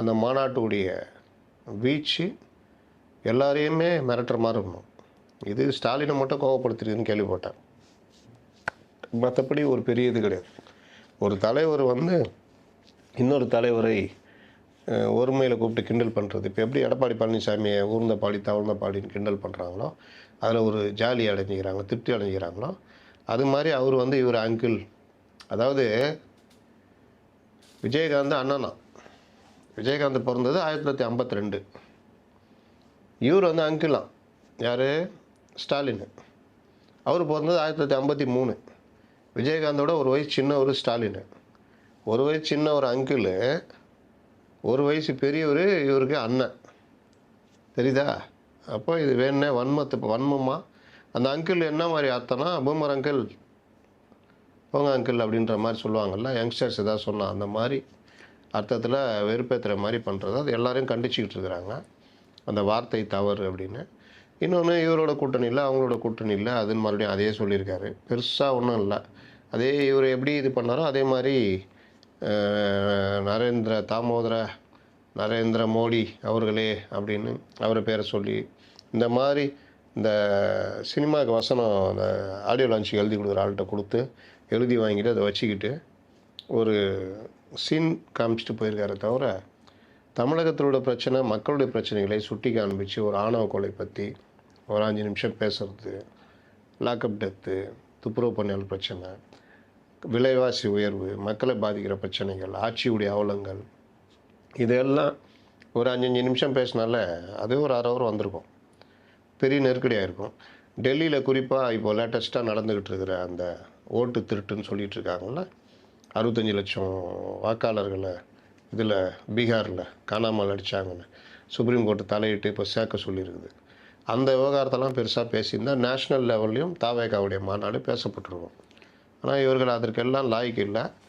அந்த மாநாட்டுடைய வீச்சு எல்லாரையுமே மிரட்டுற மாதிரி இருக்கணும் இது ஸ்டாலினை மட்டும் கோவப்படுத்துறதுன்னு கேள்விப்பட்டேன். மற்றபடி ஒரு பெரிய இது கிடையாது. ஒரு தலைவர் வந்து இன்னொரு தலைவரை ஒருமையில் கூப்பிட்டு கிண்டல் பண்ணுறது இப்போ எப்படி எடப்பாடி பழனிசாமியை ஊர்ந்த பாடி தவழ்ந்த பாடின்னு கிண்டல் பண்ணுறாங்களோ அதில் ஒரு ஜாலி அடைஞ்சிக்கிறாங்க திருப்தி அடைஞ்சிக்கிறாங்களோ அது மாதிரி அவர் வந்து இவர் அங்கிள் அதாவது விஜயகாந்த் அண்ணனா. விஜயகாந்த் பிறந்தது ஆயிரத்தி தொள்ளாயிரத்தி ஐம்பத்தி ரெண்டு. இவர் வந்து அங்கிளாம் யார்? ஸ்டாலின். அவர் பிறந்தது ஆயிரத்தி தொள்ளாயிரத்தி ஐம்பத்தி மூணு. விஜயகாந்தோட ஒரு வயசு சின்ன ஒரு ஸ்டாலின். ஒரு வயசு சின்ன ஒரு அங்கிள் ஒரு வயசு பெரியவர் இவருக்கு அண்ணன். தெரியுதா? அப்போ இது வேணுனே வன்மத்து வன்மமா? அந்த அங்கிள் என்ன மாதிரி அர்த்தம்னா பூமர் அங்கிள் போங்க அங்கிள் அப்படின்ற மாதிரி சொல்லுவாங்கல்ல யங்ஸ்டர்ஸ் ஏதாவது சொன்னால் அந்த மாதிரி அர்த்தத்தில் வெறுப்பேற்றுற மாதிரி பண்ணுறது அது எல்லோரையும் கண்டிச்சுக்கிட்டு இருக்கிறாங்க. அந்த வார்த்தை தவறு அப்படின்னு. இன்னொன்று இவரோட கூட்டணி இல்லை அவங்களோட கூட்டணி இல்லை அதுன்னு மறுபடியும் அதே சொல்லியிருக்காரு. பெருசாக ஒன்றும் இல்லை. அதே இவர் எப்படி இது பண்ணாரோ அதே மாதிரி நரேந்திர தாமோதர நரேந்திர மோடி அவர்களே அப்படின்னு அவரை பேரை சொல்லி இந்த மாதிரி இந்த சினிமாவுக்கு வசனம் அந்த ஆடியோ லான்ச்சுக்கு எழுதி கொடுக்குற ஆள்கிட்ட கொடுத்து எழுதி வாங்கிட்டு அதை வச்சுக்கிட்டு ஒரு சீன் காமிச்சிட்டு போயிருக்காரு தவிர தமிழகத்திலோட பிரச்சனை மக்களுடைய பிரச்சனைகளை சுட்டி காண்பிச்சு ஒரு ஆணவ கொலை பற்றி ஒரு அஞ்சு நிமிஷம் பேசுறது லாக்அப் டெத்து துப்புரவு பணியாளர் பிரச்சனை விலைவாசி உயர்வு மக்களை பாதிக்கிற பிரச்சனைகள் ஆட்சியுடைய அவலங்கள் இதெல்லாம் ஒரு அஞ்சஞ்சு நிமிஷம் பேசினால அது ஒரு அரை ஹவர் வந்திருக்கும். பெரிய நெருக்கடியாக இருக்கும். டெல்லியில் குறிப்பாக இப்போ லேட்டஸ்ட்டாக நடந்துக்கிட்டு இருக்கிற அந்த ஓட்டு திருட்டுன்னு சொல்லிகிட்டு இருக்காங்கள அறுபத்தஞ்சு லட்சம் வாக்காளர்களை இதில் பீகாரில் காணாமல் அடித்தாங்கன்னு சுப்ரீம் கோர்ட்டு தலையிட்டு இப்போ சேர்க்க சொல்லியிருக்குது. அந்த விவகாரத்தெல்லாம் பெருசாக பேசியிருந்தால் நேஷ்னல் லெவல்லையும் தாவேகாவுடைய மாநாடு பேசப்பட்டுருவோம் ஆனால் இவர்கள் அதற்கெல்லாம் லாய்க்கு இல்லை.